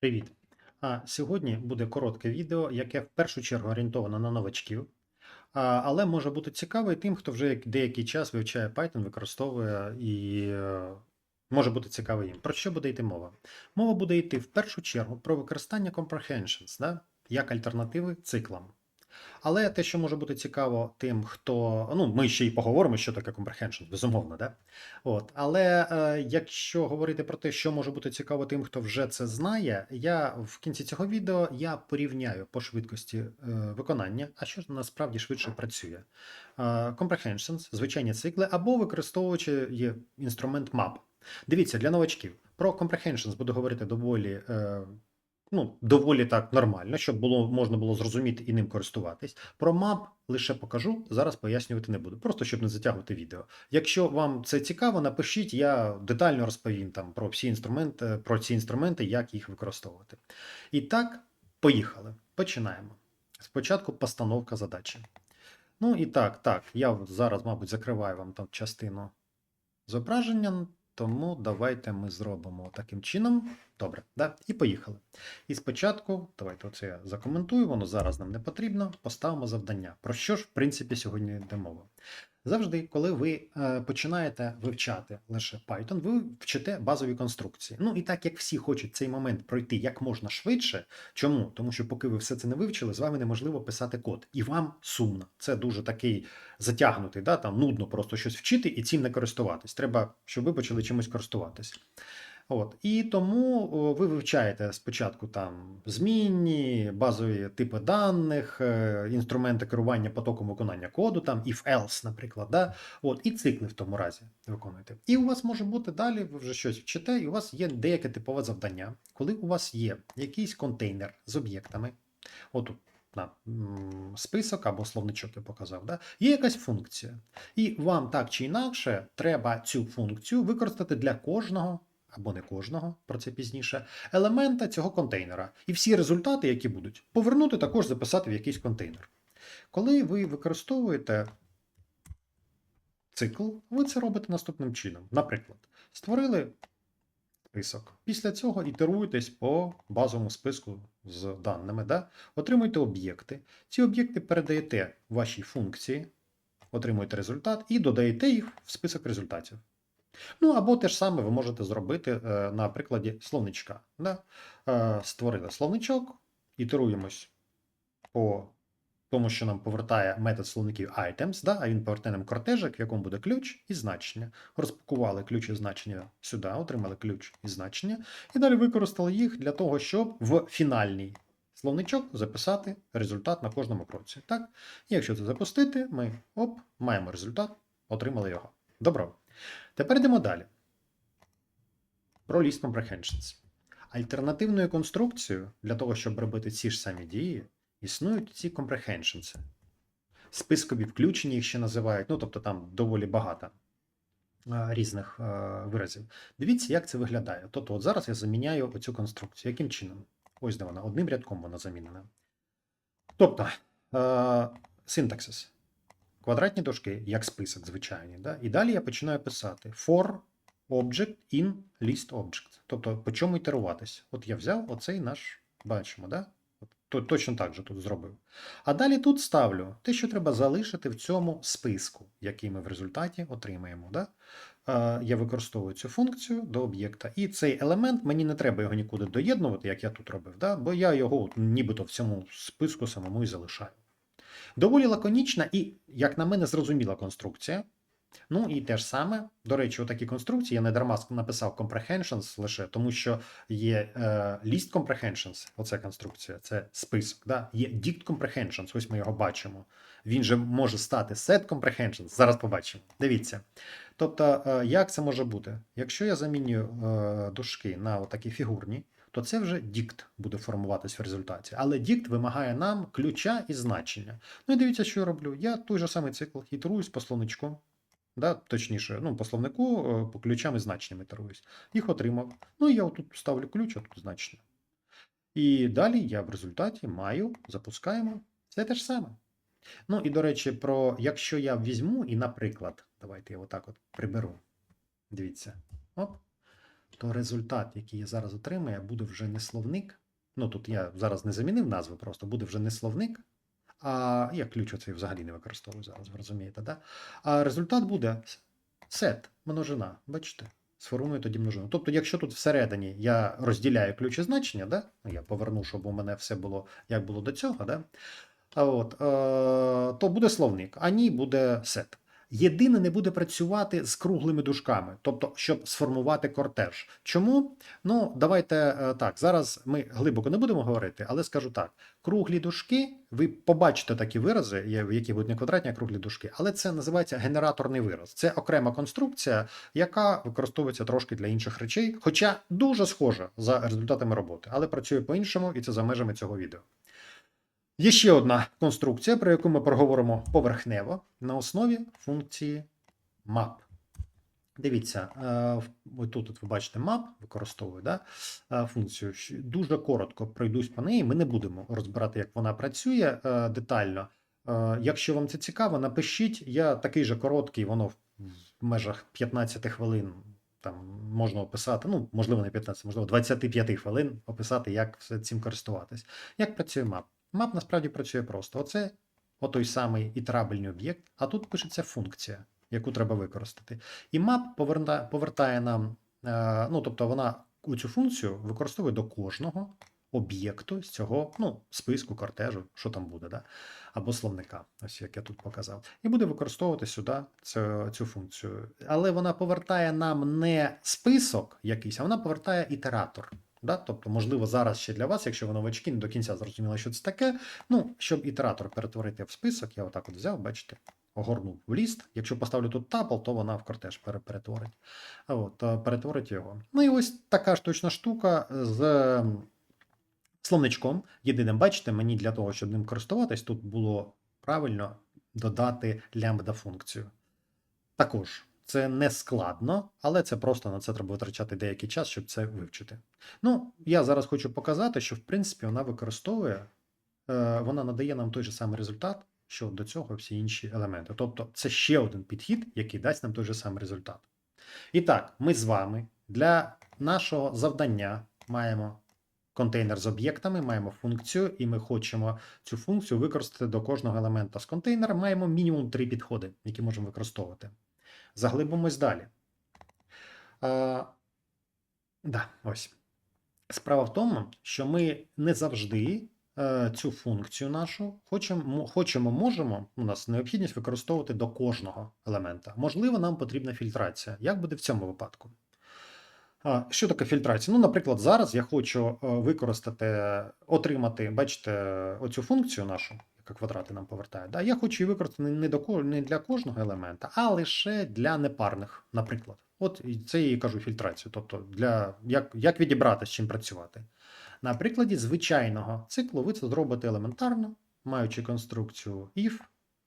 Привіт! А сьогодні буде коротке відео, яке в першу чергу орієнтовано на новачків, але може бути цікаве тим, хто вже деякий час вивчає Python, використовує і е, може бути цікавий їм. Про що буде йти мова? Мова буде йти в першу чергу про використання comprehensions, да? як альтернативи циклам. Але те, що може бути цікаво тим, хто. Ну, ми ще й поговоримо, що таке comprehension, безумовно, да? От. Але е, якщо говорити про те, що може бути цікаво тим, хто вже це знає, я в кінці цього відео я порівняю по швидкості е, виконання, а що насправді швидше працює. Е, comprehensions, звичайні цикли, або використовуючи є інструмент map. Дивіться, для новачків про comprehensions буду говорити доволі. Е, Ну, доволі так нормально, щоб було можна було зрозуміти і ним користуватись. Про мап лише покажу, зараз пояснювати не буду, просто щоб не затягувати відео. Якщо вам це цікаво, напишіть, я детально розповім там про всі інструменти, про ці інструменти, як їх використовувати. І так, поїхали. Починаємо. Спочатку постановка задачі. Ну і так, так, я зараз, мабуть, закриваю вам там частину зображення, тому давайте ми зробимо таким чином. Добре, да? і поїхали. І спочатку, давайте оце я закоментую, воно зараз нам не потрібно. Поставимо завдання. Про що ж, в принципі, сьогодні йде мова? Завжди, коли ви е, починаєте вивчати лише Python, ви вчите базові конструкції. Ну і так як всі хочуть цей момент пройти як можна швидше. Чому? Тому що поки ви все це не вивчили, з вами неможливо писати код. І вам сумно. Це дуже такий затягнутий, да? там нудно просто щось вчити і цим не користуватись. Треба, щоб ви почали чимось користуватись. От. І тому ви вивчаєте спочатку там змінні, базові типи даних, е, інструменти керування потоком виконання коду, там if-else, наприклад, да? От, і цикли в тому разі виконуєте. І у вас може бути далі, ви вже щось вчите, і у вас є деяке типове завдання, коли у вас є якийсь контейнер з об'єктами. Отут на список або словничок я показав, да? є якась функція. І вам так чи інакше треба цю функцію використати для кожного або не кожного, про це пізніше, елемента цього контейнера. І всі результати, які будуть, повернути також записати в якийсь контейнер. Коли ви використовуєте цикл, ви це робите наступним чином. Наприклад, створили список. Після цього ітеруєтесь по базовому списку з даними, да? отримуєте об'єкти. Ці об'єкти передаєте вашій функції, отримуєте результат і додаєте їх в список результатів. Ну, або те ж саме ви можете зробити е, на прикладі словничка. Да? Е, створили словничок, ітеруємось по тому, що нам повертає метод словників items, да? а він повертає нам кортежик, в якому буде ключ і значення. Розпакували ключ і значення сюди, отримали ключ і значення, і далі використали їх для того, щоб в фінальний словничок записати результат на кожному кроці. Так? І якщо це запустити, ми оп, маємо результат, отримали його. Добро. Тепер йдемо далі. Про list comprehensions. Альтернативною конструкцією для того, щоб робити ці ж самі дії, існують ці comprehensions. Спискові включення їх ще називають, ну тобто там доволі багато а, різних а, виразів. Дивіться, як це виглядає. Тобто, от зараз я заміняю оцю конструкцію. Яким чином? Ось де вона, одним рядком вона замінена. Тобто, синтаксис квадратні дужки, як список звичайний. Да? І далі я починаю писати for object in list object. Тобто, по чому ітеруватись. От я взяв оцей наш, бачимо, да? От, точно так же тут зробив. А далі тут ставлю те, що треба залишити в цьому списку, який ми в результаті отримаємо. Да? Я використовую цю функцію до об'єкта. І цей елемент мені не треба його нікуди доєднувати, як я тут робив, да? бо я його нібито в цьому списку самому і залишаю. Доволі лаконічна і, як на мене, зрозуміла конструкція. Ну і те ж саме, до речі, отакі конструкції я не дарма написав comprehensions лише, тому що є е, list comprehensions, оце конструкція, це список. Да? Є dict comprehensions, ось ми його бачимо. Він же може стати set comprehensions, зараз побачимо. Дивіться. Тобто, е, як це може бути? Якщо я замінюю е, дужки на отакі фігурні, то це вже дікт буде формуватись в результаті. Але дікт вимагає нам ключа і значення. Ну і дивіться, що я роблю. Я той же самий цикл ітеруюсь по словничку. Да, точніше, ну, по е, по ключам і значенням ітеруюсь. Їх отримав. Ну і я отут ставлю ключ, а тут значення. І далі я в результаті маю, запускаємо все те ж саме. Ну і до речі, про якщо я візьму і, наприклад, давайте я отак от приберу. Дивіться. Оп. То результат, який я зараз отримаю, буде вже не словник. Ну тут я зараз не замінив назву, просто буде вже не словник. А я ключ оцей взагалі не використовую зараз, ви розумієте, да? А результат буде сет, множина. Бачите? Сформую тоді множину. Тобто, якщо тут всередині я розділяю ключі значення, да? Ну, я поверну, щоб у мене все було як було до цього, да? а от, е, то буде словник, а ні буде сет. Єдине не буде працювати з круглими дужками, тобто, щоб сформувати кортеж. Чому? Ну, давайте е, так. Зараз ми глибоко не будемо говорити, але скажу так: круглі дужки, ви побачите такі вирази, які будуть не квадратні, а круглі дужки, але це називається генераторний вираз. Це окрема конструкція, яка використовується трошки для інших речей, хоча дуже схожа за результатами роботи, але працює по-іншому, і це за межами цього відео. Є ще одна конструкція, про яку ми проговоримо поверхнево на основі функції map. Дивіться, е, тут от ви бачите map, використовую да, е, функцію. Дуже коротко пройдусь по неї. Ми не будемо розбирати, як вона працює е, детально. Якщо вам це цікаво, напишіть. Я такий же короткий, воно в межах 15 хвилин там можна описати, ну, можливо, не 15, можливо, 25 хвилин описати, як цим користуватись. Як працює map? Map насправді працює просто. Оце отой самий ітерабельний об'єкт, а тут пишеться функція, яку треба використати. І map поверта- повертає нам, е, ну тобто вона цю функцію використовує до кожного об'єкту з цього ну, списку, кортежу, що там буде, да? або словника, ось як я тут показав. І буде використовувати сюди цю, цю функцію. Але вона повертає нам не список якийсь, а вона повертає ітератор. Да? Тобто, можливо, зараз ще для вас, якщо ви новачки, не до кінця зрозуміли, що це таке. Ну, щоб ітератор перетворити в список, я отак от взяв, бачите, огорнув в ліст. Якщо поставлю тут тапл, то вона в кортеж перетворить. От, е, перетворить його. Ну і ось така ж точна штука з словничком. Єдиним, бачите, мені для того, щоб ним користуватись, тут було правильно додати лямбда функцію. Також це не складно, але це просто на це треба витрачати деякий час, щоб це вивчити. Ну, я зараз хочу показати, що в принципі вона використовує, е, вона надає нам той же самий результат, що до цього всі інші елементи. Тобто це ще один підхід, який дасть нам той же самий результат. І так, ми з вами для нашого завдання маємо контейнер з об'єктами, маємо функцію, і ми хочемо цю функцію використати до кожного елемента з контейнера. Маємо мінімум три підходи, які можемо використовувати. Заглибимось далі. А, да, ось. Справа в тому, що ми не завжди е, цю функцію нашу хочемо, хочемо, можемо, у нас необхідність використовувати до кожного елемента. Можливо, нам потрібна фільтрація. Як буде в цьому випадку? А, Що таке фільтрація? Ну, наприклад, зараз я хочу е, використати, отримати, бачите, оцю функцію нашу, квадрати нам повертає. Да? Я хочу її використати не, до, не для кожного елемента, а лише для непарних, наприклад. От це я і кажу фільтрацію. Тобто, для, як, як відібрати, з чим працювати. На прикладі звичайного циклу ви це зробите елементарно, маючи конструкцію if,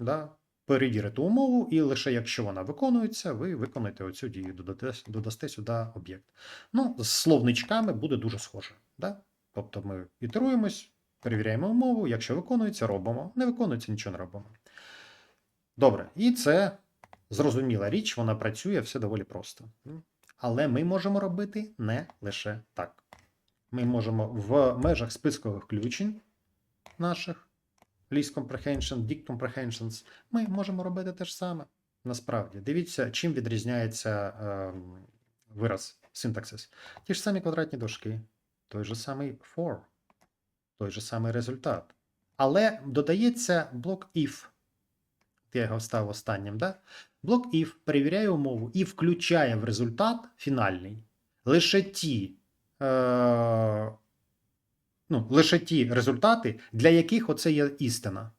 да, перевірите умову, і лише якщо вона виконується, ви виконаєте оцю дію, додасте, додасте сюди об'єкт. Ну, з словничками буде дуже схоже. Да? Тобто ми ітеруємось, перевіряємо умову, якщо виконується, робимо. Не виконується, нічого не робимо. Добре, і це зрозуміла річ, вона працює все доволі просто. Але ми можемо робити не лише так. Ми можемо в межах спискових включень наших least comprehension, deep comprehensions, ми можемо робити те ж саме. Насправді, дивіться, чим відрізняється ем, вираз синтаксис. Ті ж самі квадратні дужки, той же самий for, той же самий результат. Але додається блок if. Я його став останнім, да? Блок if перевіряє умову і включає в результат фінальний лише ті, е, ну, лише ті результати, для яких оце є істина.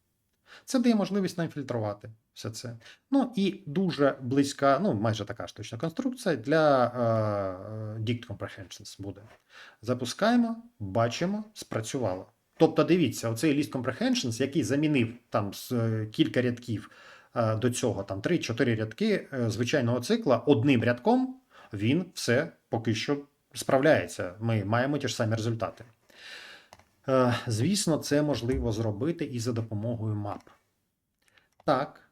Це дає можливість нам фільтрувати все це. Ну і дуже близька, ну майже така ж точна конструкція для е, е, Dict Comprehensions буде. Запускаємо, бачимо, спрацювало. Тобто, дивіться, оцей list comprehensions, який замінив там з е, кілька рядків е, до цього, там 3-4 рядки е, звичайного цикла одним рядком, він все поки що справляється. Ми маємо ті ж самі результати. Е, Звісно, це можливо зробити і за допомогою мап. Так,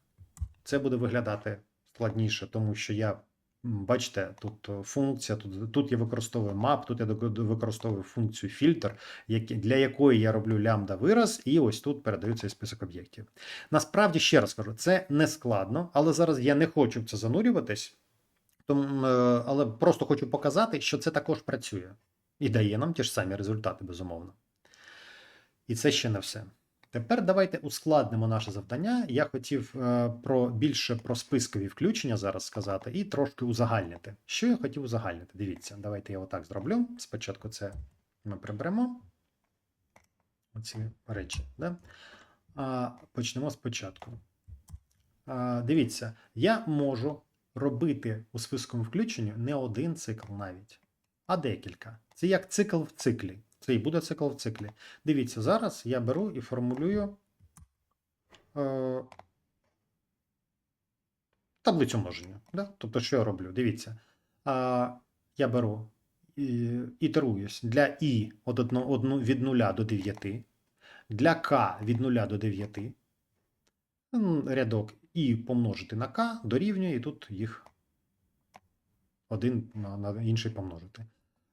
це буде виглядати складніше, тому що я бачите, тут е, функція, тут, тут я використовую map, тут я використовую функцію фільтр, для якої я роблю лямбда вираз, і ось тут передаю список об'єктів. Насправді, ще раз кажу, це не складно, але зараз я не хочу в це занурюватись, тому, е, але просто хочу показати, що це також працює і дає нам ті ж самі результати, безумовно. І це ще не все. Тепер давайте ускладнимо наше завдання. Я хотів е, про більше про спискові включення зараз сказати і трошки узагальнити. Що я хотів узагальнити? Дивіться, давайте я отак зроблю. Спочатку це ми приберемо оці речі. Да? А, почнемо спочатку. А, дивіться, я можу робити у списковому включенні не один цикл навіть, а декілька. Це як цикл в циклі. Це і буде цикл в циклі. Дивіться, зараз я беру і формулюю е, таблицю множення. Да? Тобто, що я роблю? Дивіться. А, я беру і, ітеруюсь для і від, одно, одну, від 0 до 9, для k від 0 до 9. Рядок і помножити на k дорівнює, і тут їх один на інший помножити.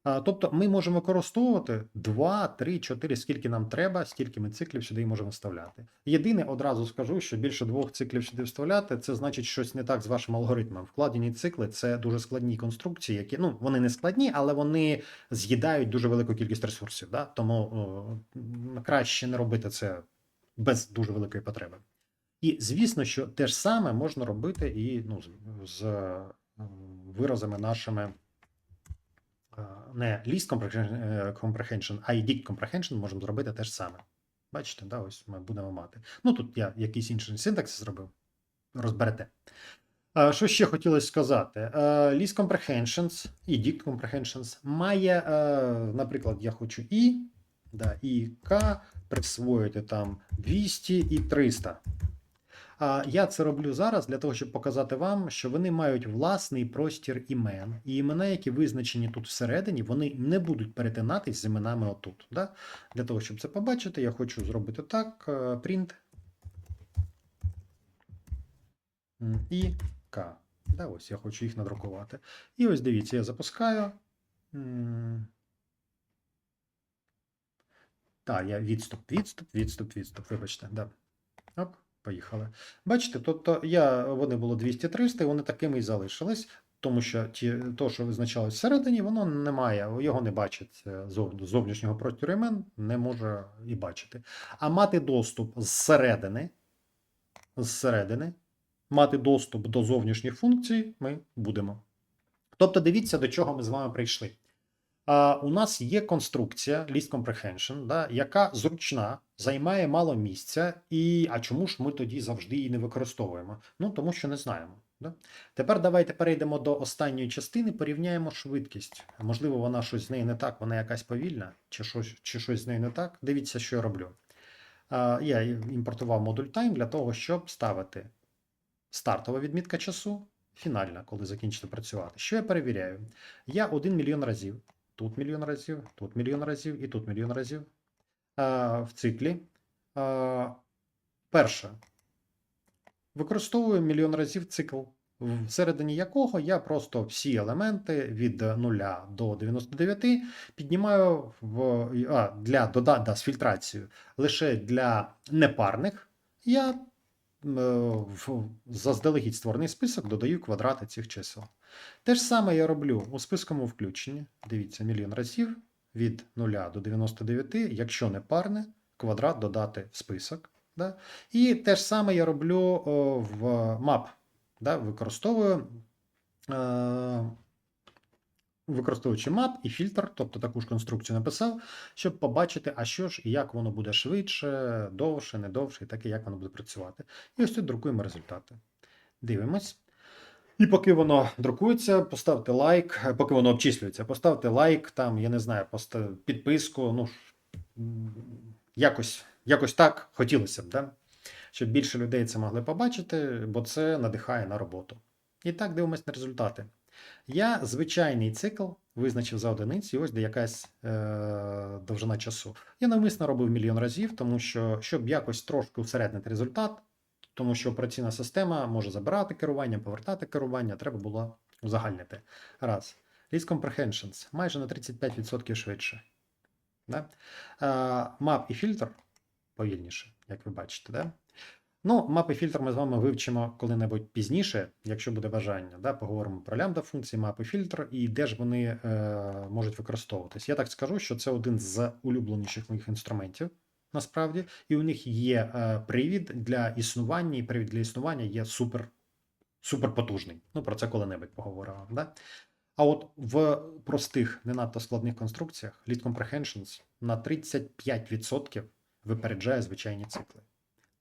Тобто ми можемо використовувати 2, 3, 4, скільки нам треба, стільки ми циклів сюди можемо вставляти. Єдине, одразу скажу, що більше двох циклів сюди вставляти, це значить щось не так з вашим алгоритмом. Вкладені цикли це дуже складні конструкції, які ну вони не складні, але вони з'їдають дуже велику кількість ресурсів. Да? Тому о, краще не робити це без дуже великої потреби. І звісно, що те ж саме можна робити і ну, з, з виразами нашими не least comprehension, е, а й deep comprehension можемо зробити те ж саме. Бачите, да, ось ми будемо мати. Ну тут я якийсь інший синтакс зробив. Розберете. Е, Що ще хотілося сказати? Е, Least comprehensions і deep comprehensions має, е, наприклад, я хочу і, да, і К присвоїти там 200 і 300. А я це роблю зараз для того, щоб показати вам, що вони мають власний простір імен, і імена, які визначені тут всередині, вони не будуть перетинатись з іменами отут. Да? Для того, щоб це побачити, я хочу зробити так: е, print і К. Да, ось я хочу їх надрукувати. І ось дивіться, я запускаю. Так, я відступ, відступ, відступ, відступ. Вибачте, да. Оп, поїхали. Бачите, тобто я, вони було 200-300, вони такими і залишились, тому що ті, то, що визначалось всередині, воно не має, його не бачить е, зов- зовнішнього простору імен, не може і бачити. А мати доступ зсередини, зсередини, мати доступ до зовнішніх функцій ми будемо. Тобто, дивіться, до чого ми з вами прийшли. У нас є конструкція List Comprehension, да, яка зручна, займає мало місця, і а чому ж ми тоді завжди її не використовуємо? Ну тому що не знаємо. Да? Тепер давайте перейдемо до останньої частини, порівняємо швидкість. Можливо, вона щось з нею не так, вона якась повільна, чи щось, чи щось з нею не так. Дивіться, що я роблю. Я імпортував модуль Time для того, щоб ставити стартова відмітка часу, фінальна, коли закінчите працювати. Що я перевіряю? Я 1 мільйон разів, тут мільйон разів, тут мільйон разів і тут мільйон разів а, в циклі. А, перше. Використовую мільйон разів цикл, всередині якого я просто всі елементи від 0 до 99 піднімаю в, а, для дода, да, з фільтрацією лише для непарних. Я в заздалегідь створений список додаю квадрати цих чисел. Те ж саме я роблю у списковому включенні. Дивіться, мільйон разів від 0 до 99, якщо не парне, квадрат додати в список. Да? І те ж саме я роблю в map. Да? Використовую. Використовуючи map і фільтр, тобто таку ж конструкцію написав, щоб побачити, а що ж і як воно буде швидше, довше, не довше, і таке, як воно буде працювати. І ось тут друкуємо результати. Дивимось. І поки воно друкується, поставте лайк, поки воно обчислюється, поставте лайк, там, я не знаю, підписку. Ну, якось, якось так хотілося б, да? щоб більше людей це могли побачити, бо це надихає на роботу. І так дивимось на результати. Я звичайний цикл визначив за одиниці, і ось де якась е, довжина часу. Я навмисно робив мільйон разів, тому що щоб якось трошки усереднити результат, тому що операційна система може забирати керування, повертати керування, треба було узагальнити. Раз. List comprehensions майже на 35% швидше. Да? А, map і фільтр повільніше, як ви бачите. Да? Ну, мап і фільтр ми з вами вивчимо коли-небудь пізніше, якщо буде бажання. Да? Поговоримо про лямбда функції, мап і фільтр і де ж вони е, можуть використовуватись. Я так скажу, що це один з улюбленіших моїх інструментів. Насправді, і у них є е, привід для існування, і привід для існування є супер, супер потужний. Ну, про це коли-небудь поговоримо. Да? А от в простих, не надто складних конструкціях Lead Comprehensions на 35% випереджає звичайні цикли.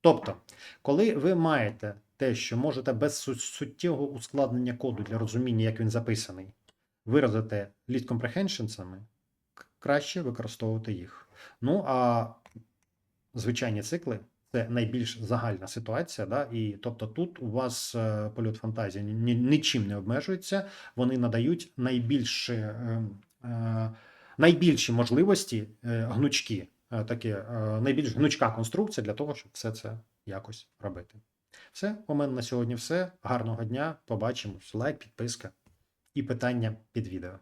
Тобто, коли ви маєте те, що можете без суттєвого ускладнення коду для розуміння, як він записаний, виразити lead comprehensionsами, краще використовувати їх. Ну а звичайні цикли це найбільш загальна ситуація, да? і тобто тут у вас е, польот фантазії ні- ні- нічим не обмежується, вони надають найбільш, е, е, найбільші можливості е, гнучки, таке, е, найбільш гнучка конструкція для того, щоб все це якось робити. Все, у мене на сьогодні все. Гарного дня. Побачимось. Лайк, підписка і питання під відео.